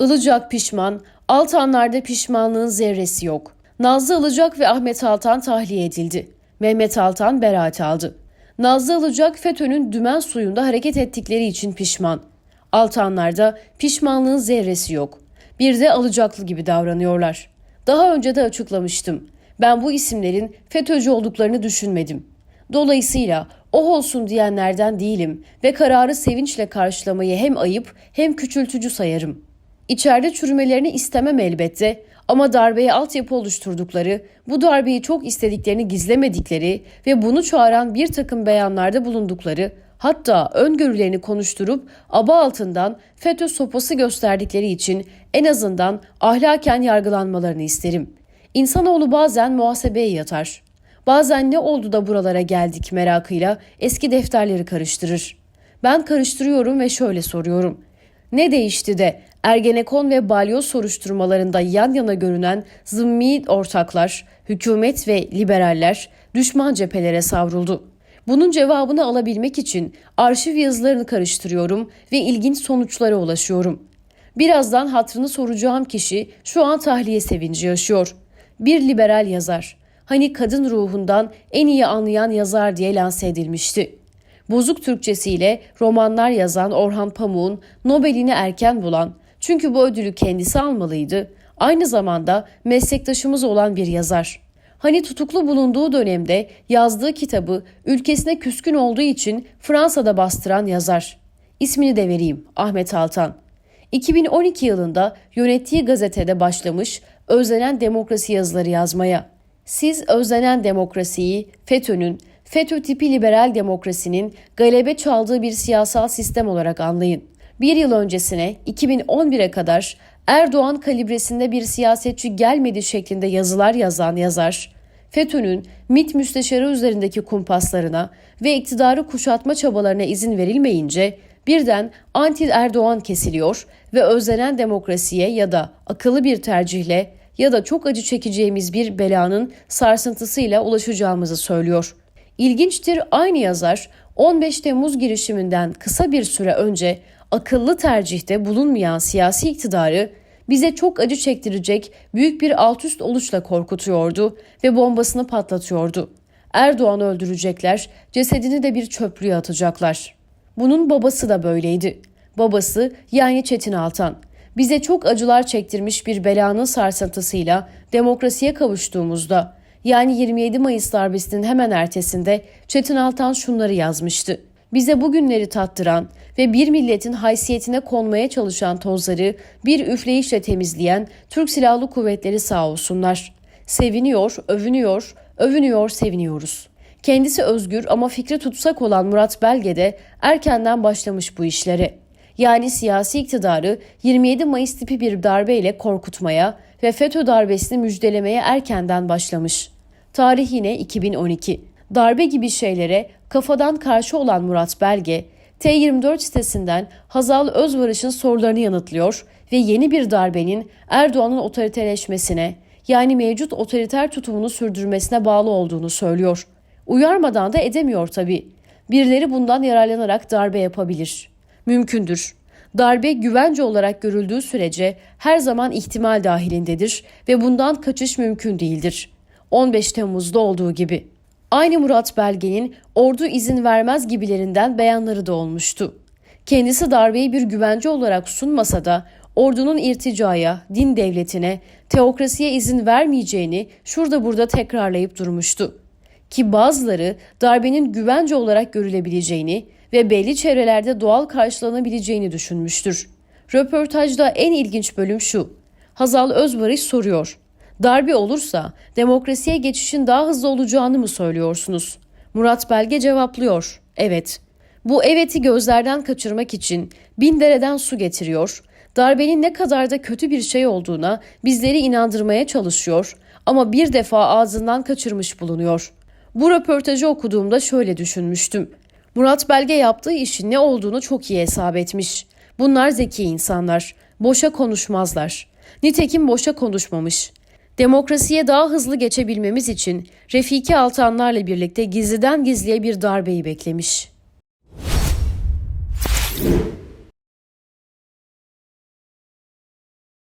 Ilıcak pişman, Altanlar'da pişmanlığın zerresi yok. Nazlı Ilıcak ve Ahmet Altan tahliye edildi. Mehmet Altan beraat aldı. Nazlı Ilıcak FETÖ'nün dümen suyunda hareket ettikleri için pişman. Altanlar'da pişmanlığın zerresi yok. Bir de alacaklı gibi davranıyorlar. Daha önce de açıklamıştım. Ben bu isimlerin FETÖ'cü olduklarını düşünmedim. Dolayısıyla o olsun diyenlerden değilim ve kararı sevinçle karşılamayı hem ayıp hem küçültücü sayarım. İçeride çürümelerini istemem elbette ama darbeye altyapı oluşturdukları, bu darbeyi çok istediklerini gizlemedikleri ve bunu çağıran bir takım beyanlarda bulundukları, hatta öngörülerini konuşturup aba altından FETÖ sopası gösterdikleri için en azından ahlaken yargılanmalarını isterim. İnsanoğlu bazen muhasebeye yatar. Bazen ne oldu da buralara geldik merakıyla eski defterleri karıştırır. Ben karıştırıyorum ve şöyle soruyorum. Ne değişti de Ergenekon ve balyoz soruşturmalarında yan yana görünen zımmi ortaklar, hükümet ve liberaller düşman cephelere savruldu. Bunun cevabını alabilmek için arşiv yazılarını karıştırıyorum ve ilginç sonuçlara ulaşıyorum. Birazdan hatrını soracağım kişi şu an tahliye sevinci yaşıyor. Bir liberal yazar. Hani kadın ruhundan en iyi anlayan yazar diye lanse edilmişti. Bozuk Türkçesiyle romanlar yazan Orhan Pamuk'un Nobel'ini erken bulan, çünkü bu ödülü kendisi almalıydı, aynı zamanda meslektaşımız olan bir yazar. Hani tutuklu bulunduğu dönemde yazdığı kitabı ülkesine küskün olduğu için Fransa'da bastıran yazar. İsmini de vereyim Ahmet Altan. 2012 yılında yönettiği gazetede başlamış özlenen demokrasi yazıları yazmaya. Siz özlenen demokrasiyi FETÖ'nün, FETÖ tipi liberal demokrasinin galebe çaldığı bir siyasal sistem olarak anlayın. Bir yıl öncesine 2011'e kadar Erdoğan kalibresinde bir siyasetçi gelmedi şeklinde yazılar yazan yazar, FETÖ'nün MİT müsteşarı üzerindeki kumpaslarına ve iktidarı kuşatma çabalarına izin verilmeyince birden anti Erdoğan kesiliyor ve özlenen demokrasiye ya da akıllı bir tercihle ya da çok acı çekeceğimiz bir belanın sarsıntısıyla ulaşacağımızı söylüyor. İlginçtir aynı yazar 15 Temmuz girişiminden kısa bir süre önce akıllı tercihte bulunmayan siyasi iktidarı bize çok acı çektirecek büyük bir altüst oluşla korkutuyordu ve bombasını patlatıyordu. Erdoğan'ı öldürecekler, cesedini de bir çöplüğe atacaklar. Bunun babası da böyleydi. Babası yani Çetin Altan. Bize çok acılar çektirmiş bir belanın sarsıntısıyla demokrasiye kavuştuğumuzda yani 27 Mayıs darbesinin hemen ertesinde Çetin Altan şunları yazmıştı. Bize bugünleri tattıran ve bir milletin haysiyetine konmaya çalışan tozları bir üfleyişle temizleyen Türk Silahlı Kuvvetleri sağ olsunlar. Seviniyor, övünüyor, övünüyor, seviniyoruz. Kendisi özgür ama fikri tutsak olan Murat Belge de erkenden başlamış bu işlere. Yani siyasi iktidarı 27 Mayıs tipi bir darbeyle korkutmaya ve FETÖ darbesini müjdelemeye erkenden başlamış. Tarih yine 2012. Darbe gibi şeylere kafadan karşı olan Murat Belge, T24 sitesinden Hazal Özvarış'ın sorularını yanıtlıyor ve yeni bir darbenin Erdoğan'ın otoriterleşmesine yani mevcut otoriter tutumunu sürdürmesine bağlı olduğunu söylüyor. Uyarmadan da edemiyor tabii. Birileri bundan yararlanarak darbe yapabilir. Mümkündür. Darbe güvence olarak görüldüğü sürece her zaman ihtimal dahilindedir ve bundan kaçış mümkün değildir. 15 Temmuz'da olduğu gibi. Aynı Murat Belge'nin ordu izin vermez gibilerinden beyanları da olmuştu. Kendisi darbeyi bir güvence olarak sunmasa da ordunun irticaya, din devletine, teokrasiye izin vermeyeceğini şurada burada tekrarlayıp durmuştu. Ki bazıları darbenin güvence olarak görülebileceğini ve belli çevrelerde doğal karşılanabileceğini düşünmüştür. Röportajda en ilginç bölüm şu. Hazal Özbarış soruyor. Darbe olursa demokrasiye geçişin daha hızlı olacağını mı söylüyorsunuz? Murat Belge cevaplıyor. Evet. Bu eveti gözlerden kaçırmak için bin dereden su getiriyor. Darbenin ne kadar da kötü bir şey olduğuna bizleri inandırmaya çalışıyor ama bir defa ağzından kaçırmış bulunuyor. Bu röportajı okuduğumda şöyle düşünmüştüm. Murat Belge yaptığı işin ne olduğunu çok iyi hesap etmiş. Bunlar zeki insanlar. Boşa konuşmazlar. Nitekim boşa konuşmamış. Demokrasiye daha hızlı geçebilmemiz için Refiki Altanlarla birlikte gizliden gizliye bir darbeyi beklemiş.''